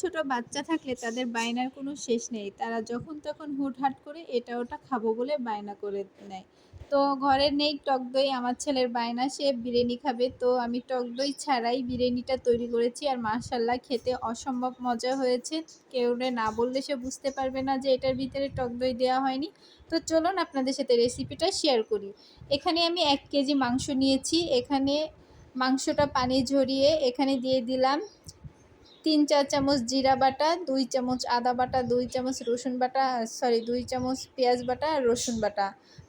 ছোট বাচ্চা থাকলে তাদের বায়নার কোনো শেষ নেই। তারা যখন তখন হুটহাট করে এটা ওটা খাব বলে বায়না করে নেয়। তো ঘরে নেই টক দই, আমার ছেলের বায়না, সে বিরিয়ানি খাবে। তো আমি টক দই ছাড়াই বিরিয়ানিটা তৈরি করেছি আর মাশাল্লাহ খেতে অসম্ভব মজা হয়েছে। কেউ না বললে সে বুঝতে পারবে না যে এটার ভিতরে টক দই দেওয়া হয়নি। তো চলুন আপনাদের সাথে রেসিপিটা শেয়ার করি। এখানে আমি এক কেজি মাংস নিয়েছি। এখানে মাংসটা পানি ঝরিয়ে এখানে দিয়ে দিলাম তিন চার চামচ জিরা বাটা, দুই চামচ আদা বাটা, দুই চামচ রসুন বাটা সরি দুই চামচ পেঁয়াজ বাটা আর রসুন বাটা।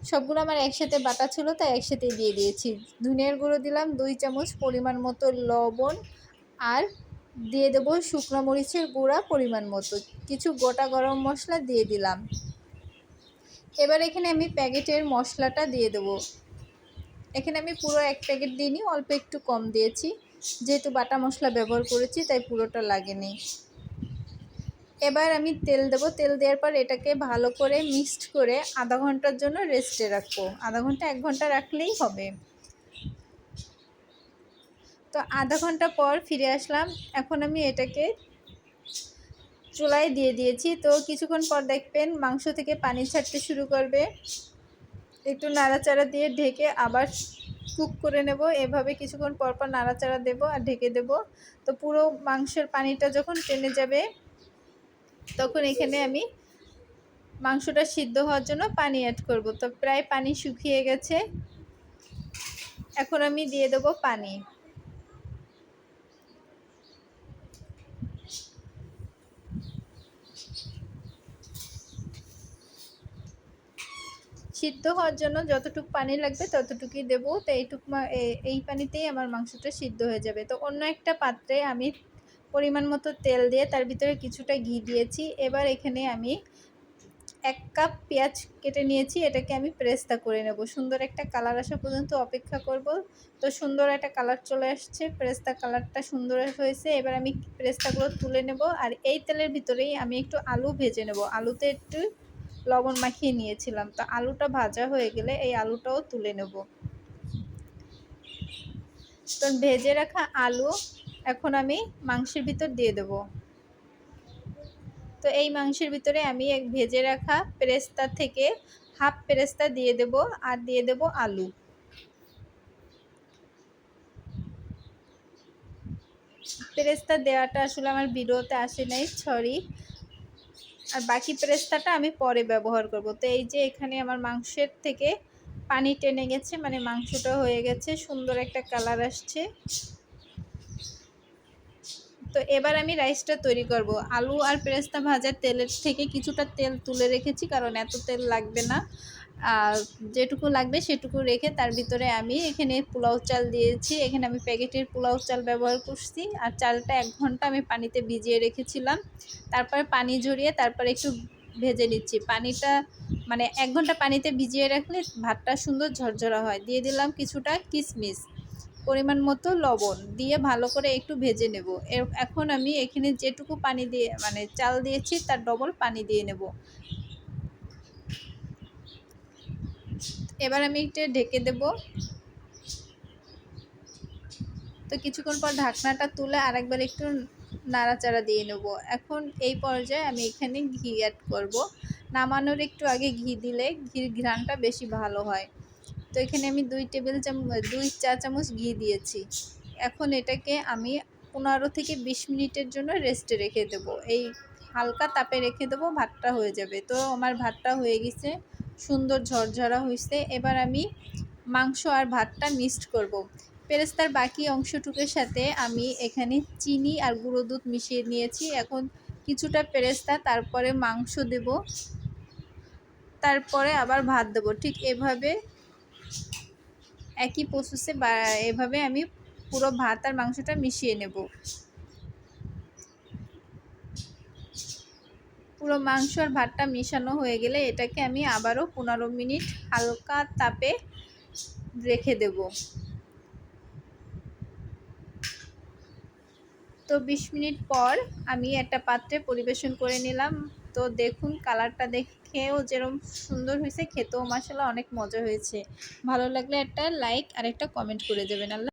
সবগুলো আমার একসাথে বাটা ছিল, তাই একসাথে দিয়ে দিয়েছি। ধনিয়ার গুঁড়ো দিলাম, দুই চামচ পরিমাণ মতো লবণ আর দিয়ে দেবো শুকনো মরিচের গুঁড়া পরিমাণ মতো। কিছু গোটা গরম মশলা দিয়ে দিলাম। এবার এখানে আমি প্যাকেটের মশলাটা দিয়ে দেবো। এখানে আমি পুরো এক প্যাকেট দিইনি অল্প একটু কম দিয়েছি। যেহেতু বাটা মশলা ব্যবহার করেছি, তাই পুরোটা লাগেনি। এবার আমি তেল দেবো। তেল দেওয়ার পর এটাকে ভালো করে মিক্সড করে আধা ঘণ্টার জন্য রেস্টে রাখব। আধা ঘণ্টা, এক ঘণ্টা রাখলেই হবে। তো আধা ঘণ্টা পর ফিরে আসলাম। এখন আমি এটাকে চুলায় দিয়ে দিয়েছি। তো কিছুক্ষণ পর দেখবেন মাংস থেকে পানি ছাড়তে শুরু করবে। একটু নাড়াচাড়া দিয়ে ঢেকে আবার কুক করে নেব। এভাবে কিছুক্ষণ পর পর নাড়াচাড়া দেবো আর ঢেকে দেব। তো পুরো মাংসের পানিটা যখন টেনে যাবে, তখন এখানে আমি মাংসটা সিদ্ধ হওয়ার জন্য পানি অ্যাড করব। তো প্রায় পানি শুকিয়ে গেছে। এখন আমি দিয়ে দেবো পানি। সিদ্ধ হওয়ার জন্য যতটুকু পানি লাগবে ততটুকুই দেবো। তো এইটুক এই পানিতেই আমার মাংসটা সিদ্ধ হয়ে যাবে। তো অন্য একটা পাত্রে আমি পরিমাণ মতো তেল দিয়ে তার ভিতরে কিছুটা ঘি দিয়েছি। এবার এখানে আমি এক কাপ পেঁয়াজ কেটে নিয়েছি। এটাকে আমি প্রেস্তা করে নেব। সুন্দর একটা কালার আসা পর্যন্ত অপেক্ষা করব। তো সুন্দর একটা কালার চলে আসছে। প্রেস্তা কালারটা সুন্দর হয়েছে। এবার আমি প্রেস্তাগুলো তুলে নেব। আর এই তেলের ভিতরেই আমি একটু আলু ভেজে নেব। আলুতে একটু লবণ মাখিয়ে নিয়েছিলাম। তো আলুটা ভাজা হয়ে গেলে এই আলুটাও তুলে নেব। তো ভেজে রাখা আলু এখন আমি মাংসের ভিতর দিয়ে দেব। তো এই মাংসের ভিতরে আমি এক ভেজে রাখা পেরেস্তা থেকে হাফ পেরেস্তা দিয়ে দেব আর দিয়ে দেব আলু। পেরেস্তা দেওয়াটা আসলে আমার ভিডিওতে আসে নাই, সরি। আর বাকি পেরেস্তাটা আমি পরে ব্যবহার করব। তো এই যে এখানে আমার মাংসের থেকে পানি টেনে গেছে মানে মাংসটা হয়ে গেছে, সুন্দর একটা কালার আসছে। তো এবার আমি রাইসটা তৈরি করব। আলু আর পেরেস্তা ভাজার তেলের থেকে কিছুটা তেল তুলে রেখেছি, কারণ এত তেল লাগবে না। আর যেটুকু লাগবে সেটুকু রেখে তার ভিতরে আমি এখানে পোলাও চাল দিয়েছি। এখানে আমি প্যাকেটের পোলাও চাল ব্যবহার করছি আর চালটা এক ঘণ্টা আমি পানিতে ভিজিয়ে রেখেছিলাম। তারপরে পানি ঝরিয়ে তারপরে একটু ভেজে নিচ্ছি। পানিটা মানে এক ঘণ্টা পানিতে ভিজিয়ে রাখলে ভাতটা সুন্দর ঝরঝরা হয়। দিয়ে দিলাম কিছুটা কিশমিশ পরিমাণ মতো লবণ দিয়ে ভালো করে একটু ভেজে নেব। এখন আমি এখানে যেটুকু পানি দিয়ে মানে চাল দিয়েছি তার ডবল পানি দিয়ে নেব। এবার আমি একটু ঢেকে দেব। তো কিছুক্ষণ পর ঢাকনাটা তুলে আরেকবার একটু নাড়াচাড়া দিয়ে নেব। এখন এই পর্যায়ে আমি এখানে ঘি অ্যাড করব। নামানোর একটু আগে ঘি দিলে ঘির ঘ্রাণটা বেশি ভালো হয়। তো এখানে আমি দুই টেবিল চামচ দুই চা চামচ ঘি দিয়েছি। এখন এটাকে আমি পনেরো থেকে বিশ মিনিটের জন্য রেস্টে রেখে দেব। এই হালকা তাপে রেখে দেবো, ভাতটা হয়ে যাবে। তো আমার ভাতটা হয়ে গেছে, সুন্দর ঝরঝরা হয়েছে এবার আমি মাংস আর ভাতটা মিক্সড করব। পেরেস্তার বাকি অংশটুকের সাথে আমি এখানে চিনি আর গুঁড়ো দুধ মিশিয়ে নিয়েছি। এখন কিছুটা পেরেস্তা, তারপরে মাংস দেব। তারপরে আবার ভাত দেব। ঠিক এভাবে একই প্রসেসে বা এভাবে আমি পুরো ভাত আর মাংসটা মিশিয়ে নেব। পুরো মাংস আর ভাতটা মিশানো হয়ে গেলে এটাকে আমি আবারও পনেরো মিনিট হালকা তাপে রেখে দেব। তো বিশ মিনিট পর আমি একটা পাত্রে পরিবেশন করে নিলাম। তো দেখুন, কালারটা দেখেও যেরকম সুন্দর হয়েছে, খেতেও মশলা অনেক মজা হয়েছে। ভালো লাগলে একটা লাইক আর একটা কমেন্ট করে দেবেন। আল্লাহ